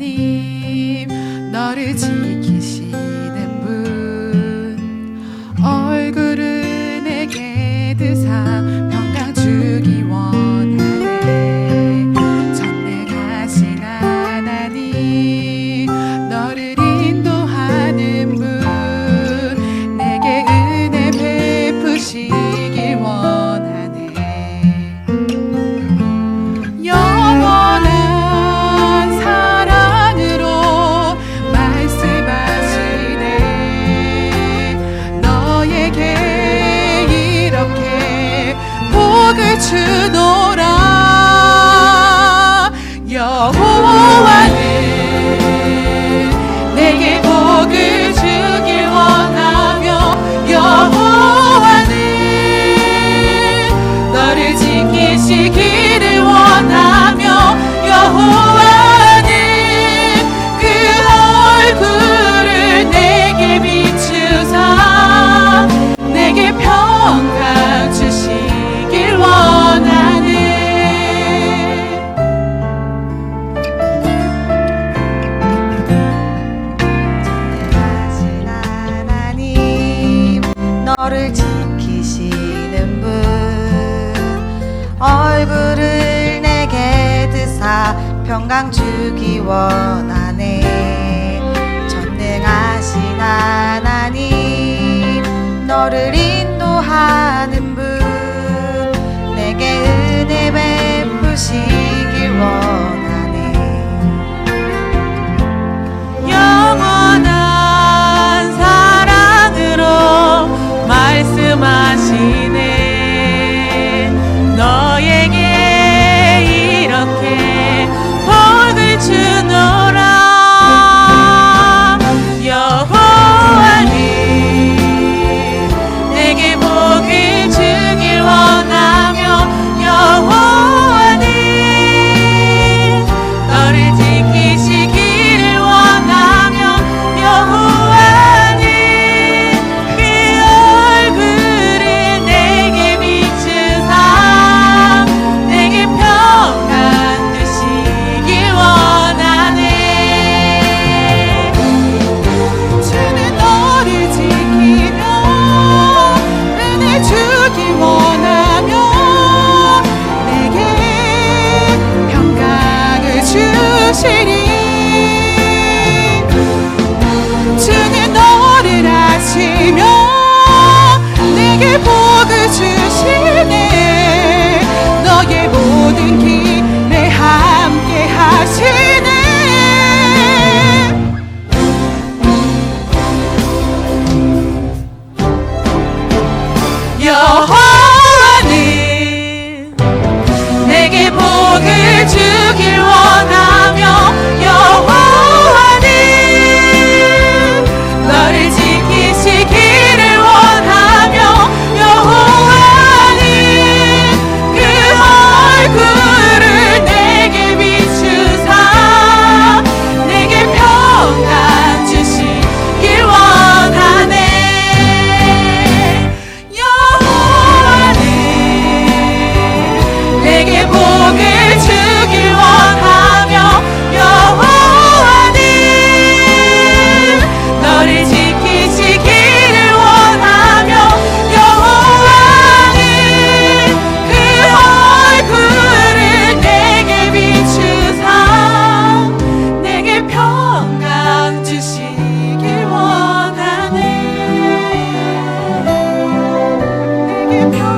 하나님 너를 지 주노라. 여호와 영광 주기 원하네. 전능하신 하나님 너를 인도하는 분 내게 은혜 베푸신 último love you.